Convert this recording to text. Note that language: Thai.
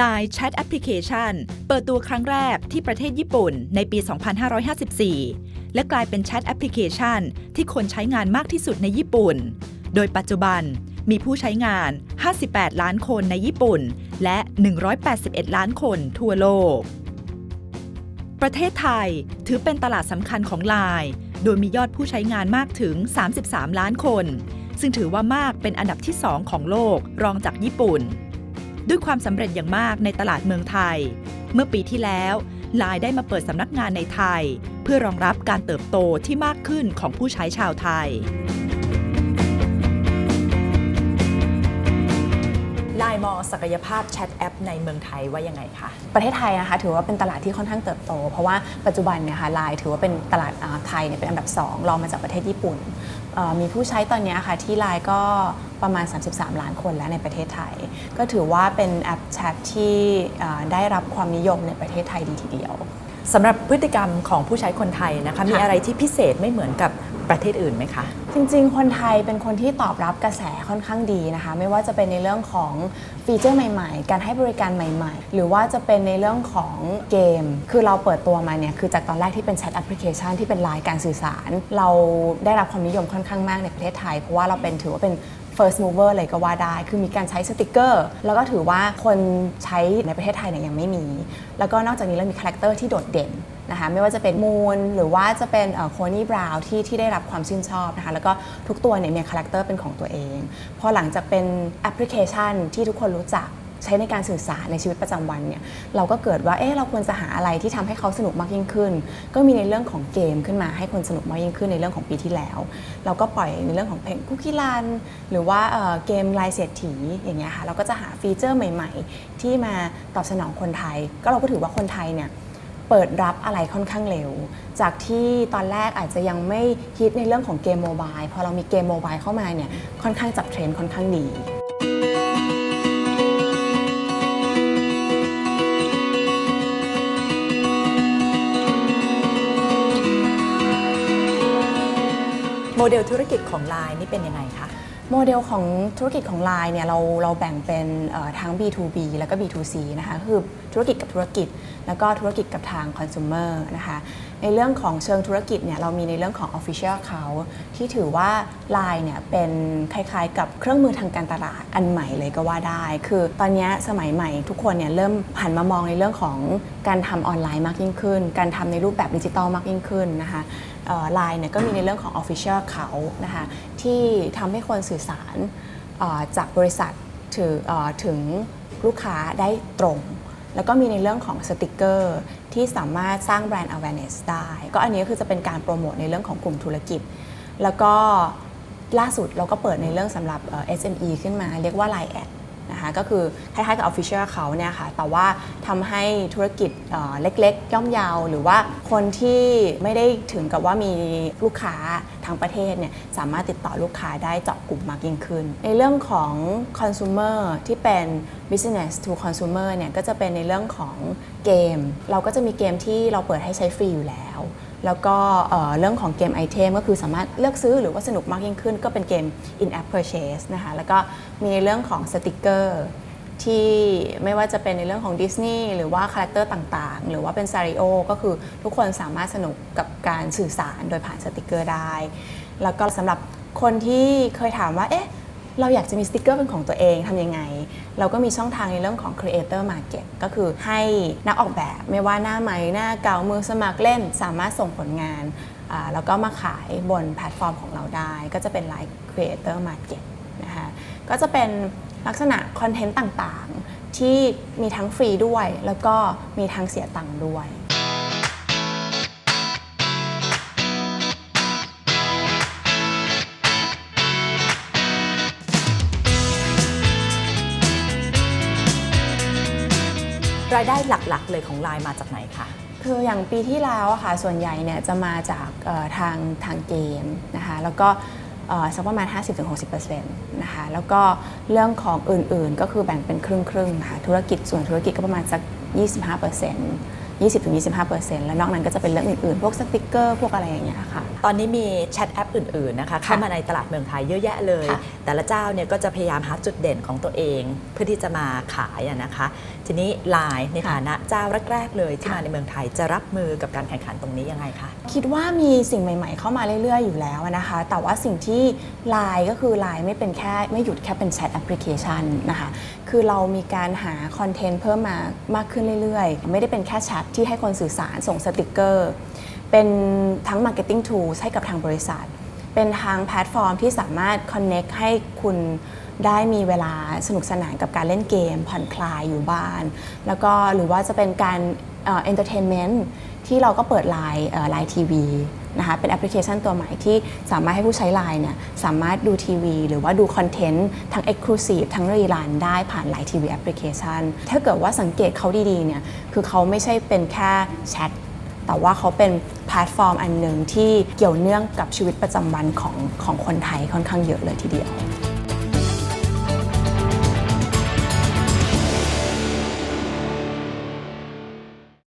Line Chat Application เปิดตัวครั้งแรกที่ประเทศญี่ปุ่นในปี 2554 และกลายเป็นแชทแอปพลิเคชันที่คนใช้งานมากที่สุดในญี่ปุ่น โดยปัจจุบันมีผู้ใช้งาน 58 ล้านคนในญี่ปุ่น และ 181 ล้านคนทั่วโลก ประเทศไทยถือเป็นตลาดสำคัญของ Line โดยมียอดผู้ใช้งานมากถึง 33 ล้านคน ซึ่งถือว่ามากเป็นอันดับที่ 2 ของโลกรองจากญี่ปุ่น ด้วยความสำเร็จอย่างมากในตลาดเมืองไทย เมื่อปีที่แล้วไลน์ได้มาเปิดสำนักงานในไทย เพื่อรองรับการเติบโตที่มากขึ้นของผู้ใช้ชาวไทย ลายมองศักยภาพแชทแอปในเมืองไทยว่ายังไงคะประเทศไทยนะคะถือว่าเป็นตลาดที่ค่อนข้างเติบโต เพราะว่าปัจจุบันเนี่ยค่ะไลน์ถือว่าเป็นตลาดไทยเนี่ยเป็นอันดับ 2 รองมาจากประเทศญี่ปุ่น มีผู้ใช้ตอนนี้ยค่ะที่ไลน์ก็ประมาณ 33 ล้านคนแล้วในประเทศไทย ก็ถือว่าเป็นแอปแชทที่ได้รับความนิยมในประเทศไทยดีทีเดียว สำหรับพฤติกรรมของผู้ใช้คนไทยนะคะ มีอะไรที่พิเศษไม่เหมือนกับประเทศอื่นไหมคะ จริง ๆ คนไทยเป็นคนที่ตอบรับกระแสค่อนข้างดีนะคะ ไม่ว่าจะเป็นในเรื่องของฟีเจอร์ใหม่ๆ การให้บริการใหม่ ๆ หรือว่าจะเป็นในเรื่องของเกม คือเราเปิดตัวมาเนี่ย คือจากตอนแรกที่เป็นแชทแอปพลิเคชันที่เป็นไลน์การสื่อสาร เราได้รับความนิยมค่อนข้างมากในประเทศไทย เพราะว่าเราเป็นถือว่าเป็น first mover เลยก็ว่าได้ คือมีการใช้สติกเกอร์ แล้วก็ถือว่าคนใช้ในประเทศไทยเนี่ยยังไม่มี แล้วก็นอกจากนี้เรามีคาแรคเตอร์ที่โดดเด่นนะคะไม่ว่าจะเป็นมูนหรือว่าจะเป็นโคนี่บราวที่ที่ได้รับความชื่นชอบนะคะแล้วก็ทุกตัวเนี่ยมีคาแรคเตอร์เป็นของตัวเอง พอหลังจากเป็นแอปพลิเคชันที่ทุกคนรู้จัก ใช้ในการสื่อสารในชีวิตประจำวันเนี่ยเราก็เกิดว่าเอ๊ะเราควรจะหาอะไรที่ทำให้เขาสนุกมากยิ่งขึ้น ก็มีในเรื่องของเกมขึ้นมาให้คนสนุกมากยิ่งขึ้นในเรื่องของปีที่แล้ว เราก็ปล่อยในเรื่องของเพลงคุกกี้รันหรือว่าเเกมลายเศรษฐีอย่างเงี้ยค่ะเราก็จะหาฟีเจอร์ใหม่ ๆ ที่มาตอบสนองคนไทย ก็เราก็ถือว่าคนไทยเนี่ยเปิดรับอะไรค่อนข้างเร็ว จากที่ตอนแรกอาจจะยังไม่ฮิตในเรื่องของเกมโมบายพอเรามีเกมโมบายเข้ามาเนี่ยค่อนข้างจับเทรนด์ค่อนข้างดี โมเดลธุรกิจของ Line นี่เป็นยังไงคะ โมเดลของธุรกิจของ Line เนี่ยเราเราแบ่งเป็นทั้ง B2B แล้วก็ B2C นะคะคือธุรกิจกับธุรกิจ แล้วก็ธุรกิจกับทาง consumer นะคะในเรื่องของเชิงธุรกิจเนี่ยเรามีในเรื่องของ official account ที่ถือว่า Line เนี่ยเป็นคล้ายๆ กับเครื่องมือทางการตลาดอันใหม่เลยก็ว่าได้ คือตอนนี้สมัยใหม่ทุกคนเนี่ยเริ่มหันมามองในเรื่องของการทำออนไลน์มากยิ่งขึ้น การทำในรูปแบบดิจิตอลมากยิ่งขึ้นนะคะ ไลน์เนี่ยก็มีในเรื่องของ Official Account นะคะที่ทำให้คนสื่อสารจากบริษัทถึงถึงลูกค้าได้ตรง แล้วก็มีในเรื่องของสติกเกอร์ที่สามารถสร้างแบรนด์ awareness ได้ ก็อันนี้คือจะเป็นการโปรโมทในเรื่องของกลุ่มธุรกิจ แล้วก็ล่าสุดเราก็เปิดในเรื่องสำหรับ SME ขึ้นมาเรียกว่า Line แอด นะคะก็คือคล้ายๆกับ Official เขาเนี่ยค่ะแต่ว่าทำให้ธุรกิจเเล็กๆ ย่อมเยาว หรือว่าคนที่ไม่ได้ถึงกับว่ามีลูกค้าทางประเทศเนี่ยสามารถติดต่อลูกค้าได้เจาะกลุ่มมากยิ่งขึ้น ในเรื่องของ consumer ที่เป็น business to consumer เนี่ยก็จะเป็นในเรื่องของเกม เราก็จะมีเกมที่เราเปิดให้ใช้ฟรีอยู่แล้ว แล้วก็เรื่องของเกมไอเทมก็คือสามารถเลือกซื้อหรือว่าสนุกมากยิ่งขึ้น ก็เป็นเกม in app purchase นะคะแล้วก็มีในเรื่องของสติกเกอร์ที่ไม่ว่าจะเป็นในเรื่องของดิสนีย์หรือว่าคาแรคเตอร์ต่างๆ หรือว่าเป็นซาริโอก็คือทุกคนสามารถสนุกกับการสื่อสารโดยผ่านสติกเกอร์ได้ แล้วก็สำหรับคนที่เคยถามว่าเอ๊ะ เราอยากจะมีสติกเกอร์เป็นของตัวเองทำยังไง เราก็มีช่องทางในเรื่องของ Creator Market ก็คือให้นักออกแบบไม่ว่าหน้าใหม่หน้าเก่ามือสมัครเล่น สามารถส่งผลงาน แล้วก็มาขายบนแพลตฟอร์มของเราได้ ก็จะเป็นไลน์ Creator Market นะคะก็จะเป็นลักษณะคอนเทนต์ต่างๆ ที่มีทั้งฟรีด้วย แล้วก็มีทั้งเสียตังค์ด้วย รายได้หลักๆ เลยของไลน์มาจากไหนคะคืออย่างปีที่แล้วอะค่ะส่วนใหญ่เนี่ยจะมาจากทางทางเกมนะคะแล้วก็สักประมาณ 50-60%นะคะแล้วก็เรื่องของอื่นๆก็คือแบ่งเป็นครึ่งๆค่ะธุรกิจส่วนธุรกิจก็ประมาณสัก 25%ส 20-25%แล้วนอกนั้นก็จะเป็นเรื่องอื่นๆ พวกสติกเกอร์ พวกอะไรอย่างเงี้ยค่ะ ตอนนี้มีแชทแอปอื่นๆนะคะเข้ามาในตลาดเมืองไทยเยอะแยะเลย ค่ะแต่ละเจ้าเนี่ยก็จะพยายามหาจุดเด่นของตัวเอง เพื่อที่จะมาขายอะนะคะ ทีนี้ Line ในฐานะเจ้าแรกๆเลยที่มาในเมืองไทยจะรับมือกับการแข่งขันตรงนี้ยังไงคะ คิดว่ามีสิ่งใหม่ ๆ เข้ามาเรื่อย ๆ อยู่แล้วนะคะ แต่ว่าสิ่งที่ Line ก็คือ Line ไม่เป็นแค่ไม่หยุดแค่เป็นแชทแอปพลิเคชันนะคะ คือเรามีการหาคอนเทนต์เพิ่มมามากขึ้นเรื่อยๆ ไม่ได้เป็นแค่แชทที่ให้คนสื่อสารส่งสติกเกอร์ เป็นทั้ง Marketing Tools ให้กับทางบริษัท เป็นทางแพลตฟอร์มที่สามารถ Connect ให้คุณได้มีเวลาสนุกสนานกับการเล่นเกม ผ่อนคลายอยู่บ้าน แล้วก็หรือว่าจะเป็นการเอ่อนเตอร์เทนเมนต์ที่เราก็เปิดไลน์ไลน์ทีวี นะคะเป็นแอปพลิเคชันตัวใหม่ที่สามารถให้ผู้ใช้ไลน์เนี่ยสามารถดูทีวี หรือว่าดูคอนเทนต์ทั้ง Exclusive ทั้งรีลันได้ผ่านไลน์ทีวีแอปพลิเคชันถ้าเกิดว่าสังเกตเขาดีๆเนี่ยคือเขาไม่ใช่เป็นแค่แชทแต่ว่าเขาเป็นแพลตฟอร์มอันหนึ่งที่เกี่ยวเนื่องกับชีวิตประจำวันของของคนไทยค่อนข้างเยอะเลยทีเดียว